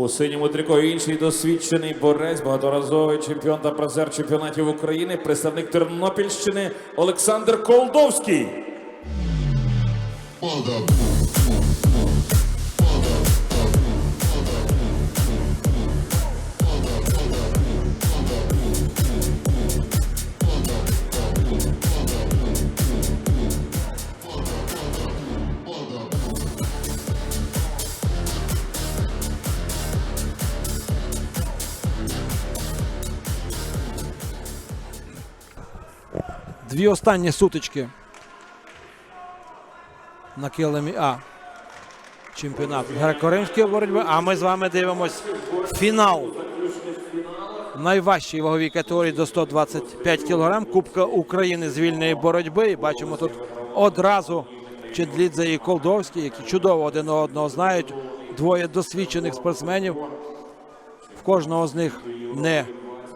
У синьому трико інший досвідчений борець, багаторазовий чемпіон та призер чемпіонатів України, представник Тернопільщини Олександр Колдовський. Дві останні сутички на килимі А. Чемпіонат греко-римської боротьби. А ми з вами дивимось фінал найважчій ваговій категорії до 125 кг. Кубка України з вільної боротьби. І бачимо тут одразу Чедлідзе і Колдовський, які чудово один одного знають. Двоє досвідчених спортсменів. В кожного з них не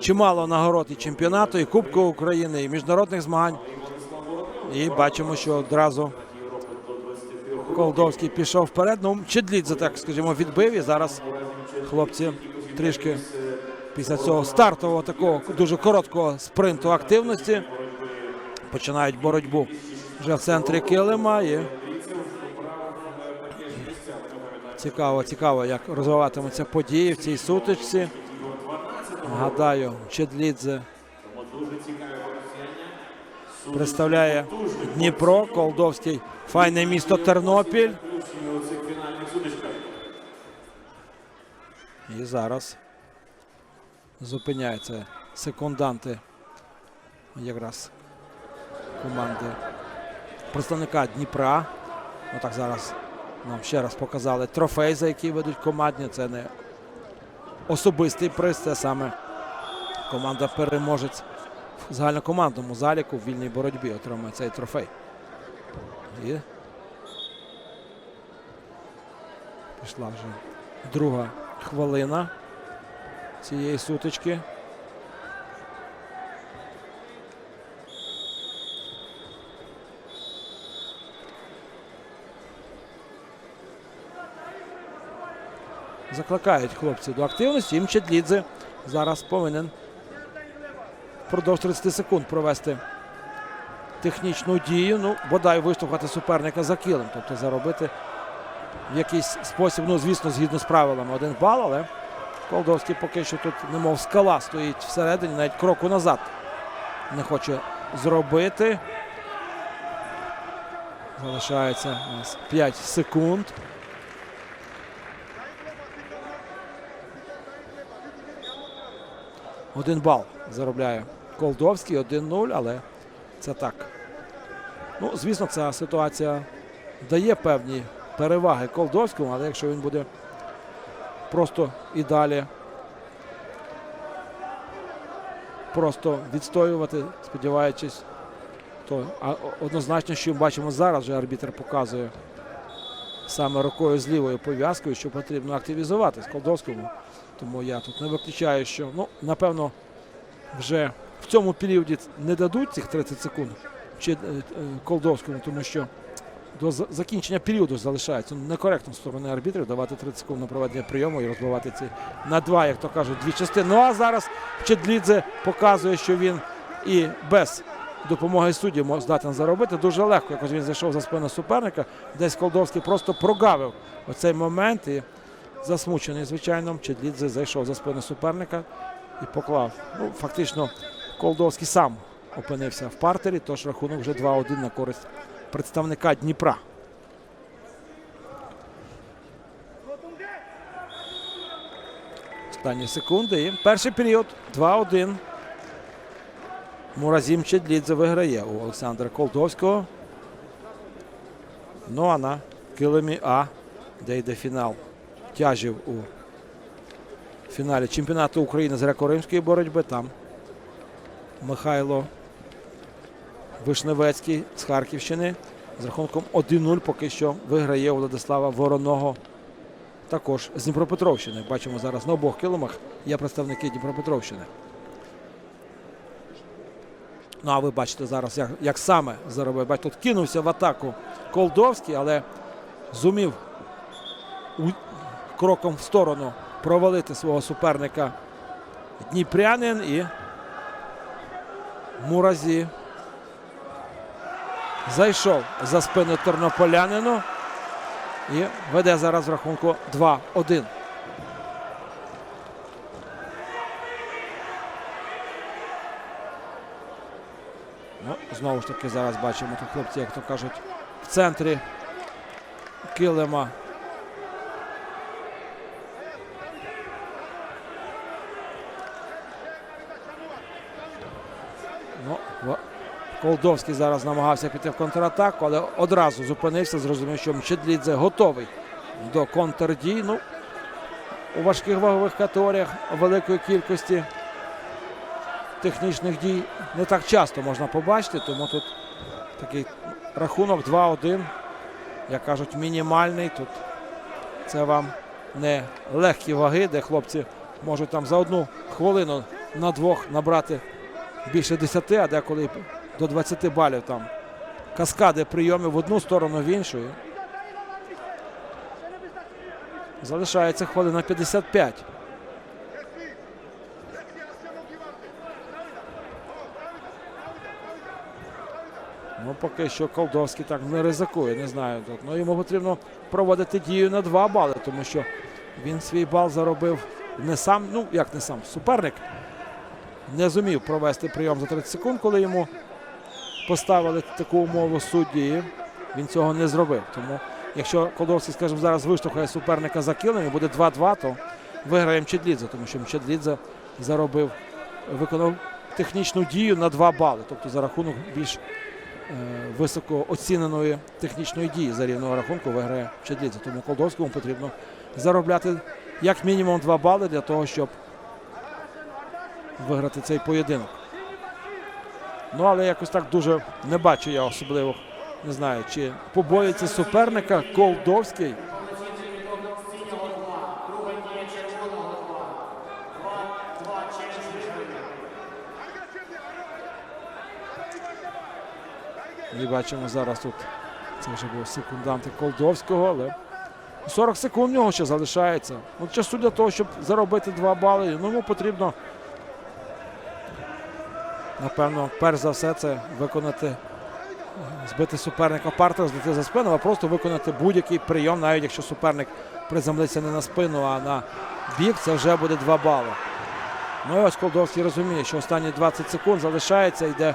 чимало нагород і чемпіонату, і Кубку України, і міжнародних змагань. І бачимо, що одразу Колдовський пішов вперед. Ну, Чедлідзе, так скажімо, відбив. І зараз хлопці трішки після цього стартового такого дуже короткого спринту активності починають боротьбу вже в центрі килима. І цікаво, цікаво, як розвиватимуться події в цій сутичці. Нагадаю, Чедлідзе представляє Дніпро, Колдовський, файне місто Тернопіль. І зараз зупиняються секунданти якраз команди представника Дніпра. Отак зараз нам ще раз показали трофей, за який ведуть командні. Це не особистий приз, це саме команда переможець в загальнокомандному заліку в вільній боротьбі отримує цей трофей. І пішла вже друга хвилина цієї сутички. Закликають хлопці до активності. Їм Чедлідзе зараз повинен впродовж 30 секунд провести технічну дію. Ну, бодай виштовхати суперника за килим, тобто заробити в якийсь спосіб, ну, звісно, згідно з правилами, один бал, але Колдовський поки що тут, немов скала, стоїть всередині, навіть кроку назад не хоче зробити. Залишається у нас 5 секунд. Один бал заробляє Колдовський, 1-0, але це так. Ну, звісно, ця ситуація дає певні переваги Колдовському, але якщо він буде просто і далі просто відстоювати, сподіваючись, то однозначно, що бачимо зараз, вже арбітр показує саме рукою з лівою пов'язкою, що потрібно активізуватись Колдовському. Тому я тут не виключаю, що ну, напевно вже в цьому періоді не дадуть цих 30 секунд чи е, е, Колдовському, тому що до закінчення періоду залишається некоректно з сторони арбітрів давати 30 секунд на проведення прийому і розбивати ці на два, як то кажуть, дві частини. Ну а зараз Чедлідзе показує, що він і без допомоги суддів може здатен заробити. Дуже легко, якось він зайшов за спину суперника. Десь Колдовський просто прогавив оцей момент і засмучений, звичайно. Чедлідзе зайшов за спину суперника і поклав. Ну, фактично, Колдовський сам опинився в партері, тож рахунок вже 2-1 на користь представника Дніпра. Останні секунди. І перший період 2-1. Муразім Чедлідзе виграє у Олександра Колдовського. Ну а на килимі А, де йде фінал тяжів у фіналі чемпіонату України з греко-римської боротьби. Там Михайло Вишневецький з Харківщини з рахунком 1-0 поки що виграє у Владислава Вороного. Також з Дніпропетровщини. Бачимо зараз на обох килимах є представники Дніпропетровщини. Ну, а ви бачите зараз, як, як саме заробив. Бачите, тут кинувся в атаку Колдовський, але зумів кроком в сторону провалити свого суперника Дніпрянин і Муразі зайшов за спину тернополянину і веде зараз в рахунку 2-1. Ну, знову ж таки, зараз бачимо тут хлопці, як то кажуть, в центрі килима. Ну, Колдовський зараз намагався піти в контратаку, але одразу зупинився, зрозумів, що Мчедлідзе готовий до контрдій. Ну, у важких вагових категоріях великої кількості технічних дій не так часто можна побачити, тому тут такий рахунок 2-1, як кажуть, мінімальний. Тут це вам не легкі ваги, де хлопці можуть там за одну хвилину на двох набрати більше 10, а деколи до 20 балів там каскади прийомів в одну сторону, в іншу. Залишається хвилина 55. Ну, поки що Колдовський так не ризикує, не знаю. Тут. Ну, йому потрібно проводити дію на 2 бали, тому що він свій бал заробив не сам, ну як не сам, суперник не зумів провести прийом за 30 секунд, коли йому поставили таку умову судді. Він цього не зробив. Тому, якщо Колдовський, скажімо, зараз виштовхає суперника за килим і буде 2-2, то виграє Мчедлідзе, тому що Мчедлідзе заробив, виконав технічну дію на 2 бали, тобто за рахунок більш е, високо оціненої технічної дії за рівного рахунку виграє Мчедлідзе. Тому Колдовському потрібно заробляти як мінімум 2 бали для того, щоб виграти цей поєдинок. Ну, але якось так дуже не бачу я особливо. Не знаю, чи побоїться суперника Колдовський. І бачимо зараз тут. Це вже був секунданти Колдовського, але 40 секунд в нього ще залишається. Ну, часу для того, щоб заробити 2 бали, йому потрібно Напевно, перш за все, це виконати, збити суперника партер, злити за спину, а просто виконати будь-який прийом, навіть якщо суперник приземлиться не на спину, а на бік, це вже буде 2 бали. Ну і ось Колдовський розуміє, що останні 20 секунд залишається, йде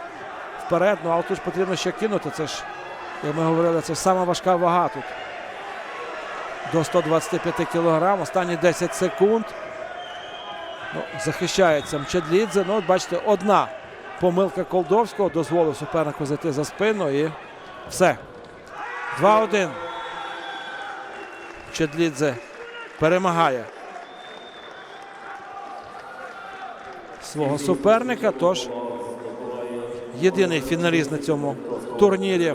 вперед. Ну але тут потрібно ще кинути. Це ж, як ми говорили, це ж сама важка вага тут. До 125 кг. Останні 10 секунд. Ну, захищається Мчедлідзе. Ну, от бачите, одна помилка Колдовського дозволив супернику зайти за спину і все. 2-1. Чедлідзе перемагає свого суперника. Тож єдиний фіналіст на цьому турнірі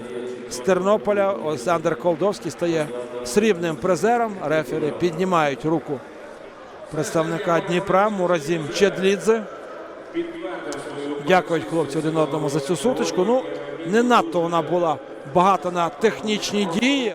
з Тернополя Олександр Колдовський стає срібним призером. Рефері піднімають руку представника Дніпра Муразім Чедлідзе. Дякують хлопці один одному за цю сутичку. Ну, не надто вона була багата на технічні дії.